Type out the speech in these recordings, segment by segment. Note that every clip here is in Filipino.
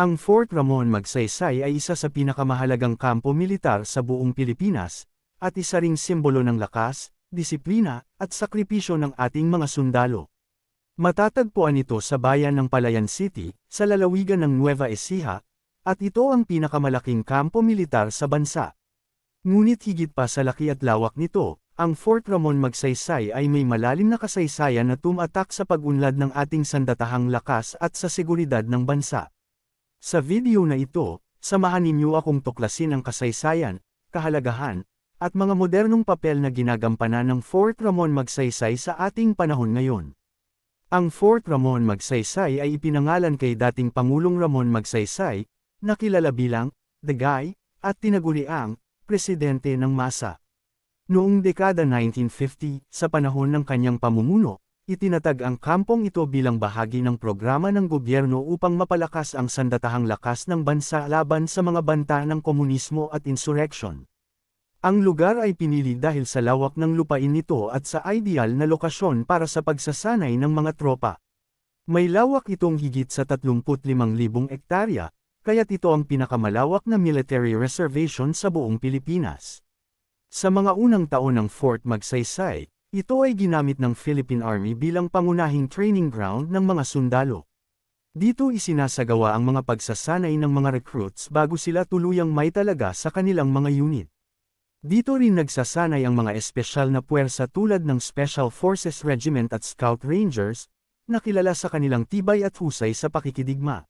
Ang Fort Ramon Magsaysay ay isa sa pinakamahalagang kampo militar sa buong Pilipinas, at isa ring simbolo ng lakas, disiplina, at sakripisyo ng ating mga sundalo. Matatagpuan ito sa bayan ng Palayan City, sa lalawigan ng Nueva Ecija, at ito ang pinakamalaking kampo militar sa bansa. Ngunit higit pa sa laki at lawak nito, ang Fort Ramon Magsaysay ay may malalim na kasaysayan na tumatak sa pag-unlad ng ating sandatahang lakas at sa seguridad ng bansa. Sa video na ito, samahan ninyo akong tuklasin ang kasaysayan, kahalagahan, at mga modernong papel na ginagampanan ng Fort Ramon Magsaysay sa ating panahon ngayon. Ang Fort Ramon Magsaysay ay ipinangalan kay dating Pangulong Ramon Magsaysay, na kilala bilang The Guy, at tinaguriang Presidente ng Masa. Noong dekada 1950, sa panahon ng kanyang pamumuno, itinatag ang kampong ito bilang bahagi ng programa ng gobyerno upang mapalakas ang sandatahang lakas ng bansa laban sa mga banta ng komunismo at insurrection. Ang lugar ay pinili dahil sa lawak ng lupain nito at sa ideal na lokasyon para sa pagsasanay ng mga tropa. May lawak itong higit sa 35,000 ektarya, kaya't ito ang pinakamalawak na military reservation sa buong Pilipinas. Sa mga unang taon ng Fort Magsaysay, ito ay ginamit ng Philippine Army bilang pangunahing training ground ng mga sundalo. Dito isinasagawa ang mga pagsasanay ng mga recruits bago sila tuluyang may talaga sa kanilang mga unit. Dito rin nagsasanay ang mga espesyal na puwersa tulad ng Special Forces Regiment at Scout Rangers, na kilala sa kanilang tibay at husay sa pakikidigma.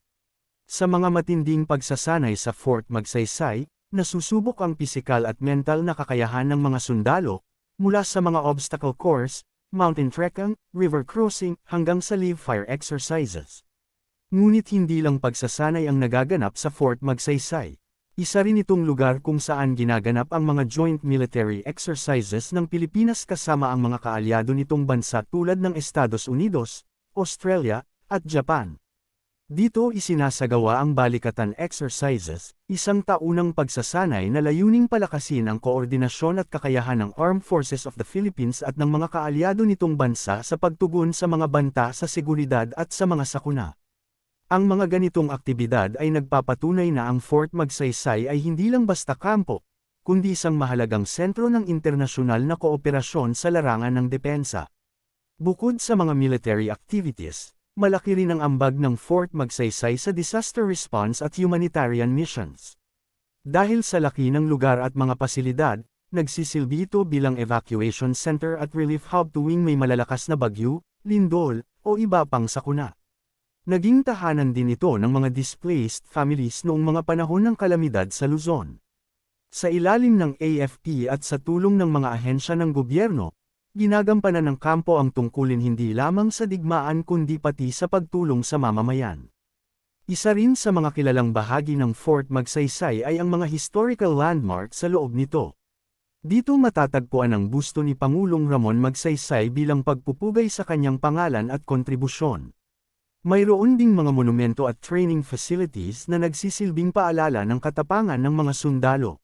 Sa mga matinding pagsasanay sa Fort Magsaysay, Nasusubok ang pisikal at mental na kakayahan ng mga sundalo, mula sa mga obstacle course, mountain trekking, river crossing, hanggang sa live fire exercises. Ngunit hindi lang pagsasanay ang nagaganap sa Fort Magsaysay. Isa rin itong lugar kung saan ginaganap ang mga joint military exercises ng Pilipinas kasama ang mga kaalyado nitong bansa tulad ng Estados Unidos, Australia, at Japan. Dito isinasagawa ang balikatan exercises, isang taunang pagsasanay na layuning palakasin ang koordinasyon at kakayahan ng Armed Forces of the Philippines at ng mga kaalyado nitong bansa sa pagtugon sa mga banta sa seguridad at sa mga sakuna. Ang mga ganitong aktibidad ay nagpapatunay na ang Fort Magsaysay ay hindi lang basta kampo, kundi isang mahalagang sentro ng internasyonal na kooperasyon sa larangan ng depensa. Bukod sa mga military activities, malaki rin ang ambag ng Fort Magsaysay sa disaster response at humanitarian missions. Dahil sa laki ng lugar at mga pasilidad, nagsisilbi ito bilang evacuation center at relief hub tuwing may malalakas na bagyo, lindol, o iba pang sakuna. Naging tahanan din ito ng mga displaced families noong mga panahon ng kalamidad sa Luzon. Sa ilalim ng AFP at sa tulong ng mga ahensya ng gobyerno, Ginagampanan ng kampo ang tungkulin hindi lamang sa digmaan kundi pati sa pagtulong sa mamamayan. Isa rin sa mga kilalang bahagi ng Fort Magsaysay ay ang mga historical landmark sa loob nito. Dito matatagpuan ang busto ni Pangulong Ramon Magsaysay bilang pagpupugay sa kanyang pangalan at kontribusyon. Mayroon ding mga monumento at training facilities na nagsisilbing paalala ng katapangan ng mga sundalo.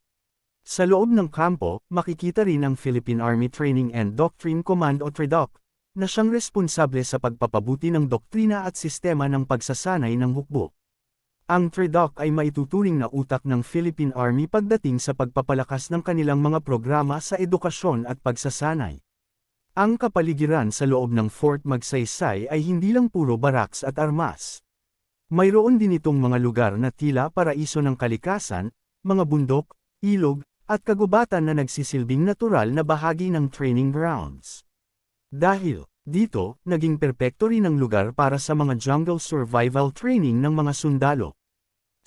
Sa loob ng kampo, makikita rin ang Philippine Army Training and Doctrine Command o TRIDOC, na siyang responsable sa pagpapabuti ng doktrina at sistema ng pagsasanay ng hukbo. Ang TRIDOC ay maituturing na utak ng Philippine Army pagdating sa pagpapalakas ng kanilang mga programa sa edukasyon at pagsasanay. Ang kapaligiran sa loob ng Fort Magsaysay ay hindi lang puro baraks at armas. Mayroon din itong mga lugar na tila paraiso ng kalikasan, mga bundok, ilog, at kagubatan na nagsisilbing natural na bahagi ng training grounds. Dahil, dito, naging perpekto rin ang lugar para sa mga jungle survival training ng mga sundalo.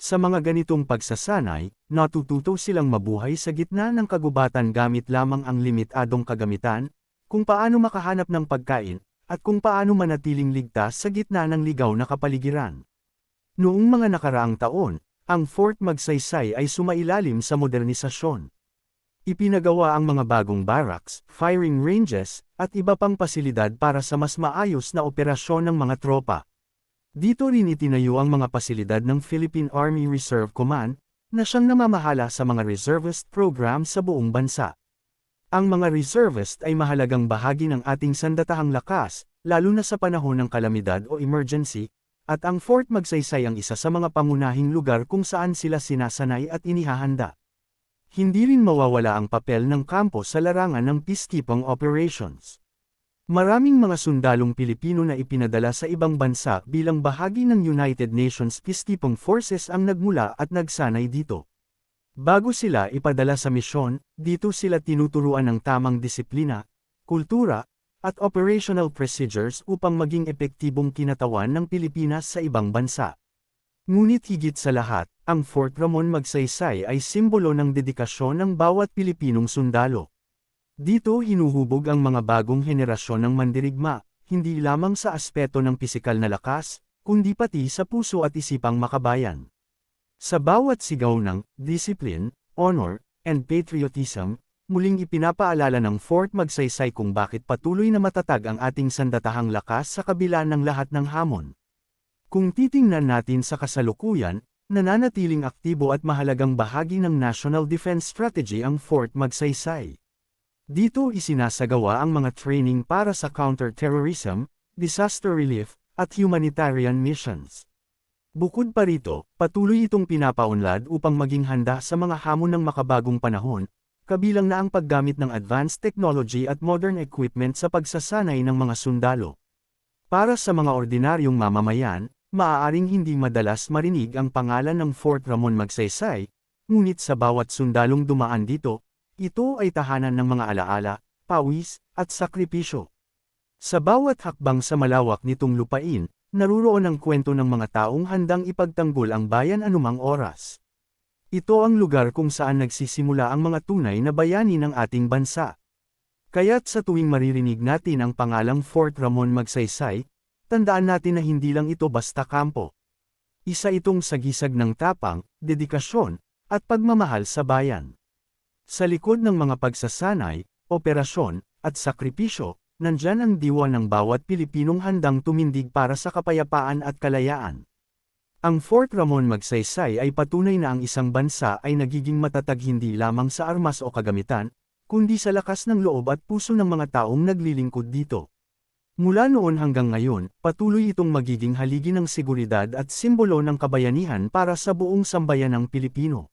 Sa mga ganitong pagsasanay, natututo silang mabuhay sa gitna ng kagubatan gamit lamang ang limitadong kagamitan, kung paano makahanap ng pagkain, at kung paano manatiling ligtas sa gitna ng ligaw na kapaligiran. Noong mga nakaraang taon, ang Fort Magsaysay ay sumailalim sa modernisasyon. Ipinagawa ang mga bagong barracks, firing ranges, at iba pang pasilidad para sa mas maayos na operasyon ng mga tropa. Dito rin itinayo ang mga pasilidad ng Philippine Army Reserve Command, na siyang namamahala sa mga reservist program sa buong bansa. Ang mga reservist ay mahalagang bahagi ng ating sandatahang lakas, lalo na sa panahon ng kalamidad o emergency, at ang Fort Magsaysay ang isa sa mga pangunahing lugar kung saan sila sinasanay at inihahanda. Hindi rin mawawala ang papel ng kampo sa larangan ng peacekeeping operations. Maraming mga sundalong Pilipino na ipinadala sa ibang bansa bilang bahagi ng United Nations Peacekeeping Forces ang nagmula at nagsanay dito. Bago sila ipadala sa misyon, dito sila tinuturuan ng tamang disiplina, kultura, at operational procedures upang maging epektibong kinatawan ng Pilipinas sa ibang bansa. Ngunit higit sa lahat, ang Fort Ramon Magsaysay ay simbolo ng dedikasyon ng bawat Pilipinong sundalo. Dito hinuhubog ang mga bagong henerasyon ng mandirigma, hindi lamang sa aspeto ng pisikal na lakas, kundi pati sa puso at isipang makabayan. Sa bawat sigaw ng discipline, honor, and patriotism, muling ipinapaalala ng Fort Magsaysay kung bakit patuloy na matatag ang ating sandatahang lakas sa kabila ng lahat ng hamon. Kung titingnan natin sa kasalukuyan, nananatiling aktibo at mahalagang bahagi ng National Defense Strategy ang Fort Magsaysay. Dito isinasagawa ang mga training para sa counter-terrorism, disaster relief, at humanitarian missions. Bukod pa rito, patuloy itong pinapaunlad upang maging handa sa mga hamon ng makabagong panahon, kabilang na ang paggamit ng advanced technology at modern equipment sa pagsasanay ng mga sundalo. Para sa mga ordinaryong mamamayan, maaaring hindi madalas marinig ang pangalan ng Fort Ramon Magsaysay, ngunit sa bawat sundalong dumaan dito, ito ay tahanan ng mga alaala, pawis, at sakripisyo. Sa bawat hakbang sa malawak nitong lupain, naruroon ang kwento ng mga taong handang ipagtanggol ang bayan anumang oras. Ito ang lugar kung saan nagsisimula ang mga tunay na bayani ng ating bansa. Kaya't sa tuwing maririnig natin ang pangalang Fort Ramon Magsaysay, tandaan natin na hindi lang ito basta kampo. Isa itong sagisag ng tapang, dedikasyon, at pagmamahal sa bayan. Sa likod ng mga pagsasanay, operasyon, at sakripisyo, nandyan ang diwa ng bawat Pilipinong handang tumindig para sa kapayapaan at kalayaan. Ang Fort Ramon Magsaysay ay patunay na ang isang bansa ay nagiging matatag hindi lamang sa armas o kagamitan, kundi sa lakas ng loob at puso ng mga taong naglilingkod dito. Mula noon hanggang ngayon, patuloy itong magiging haligi ng seguridad at simbolo ng kabayanihan para sa buong sambayan ng Pilipino.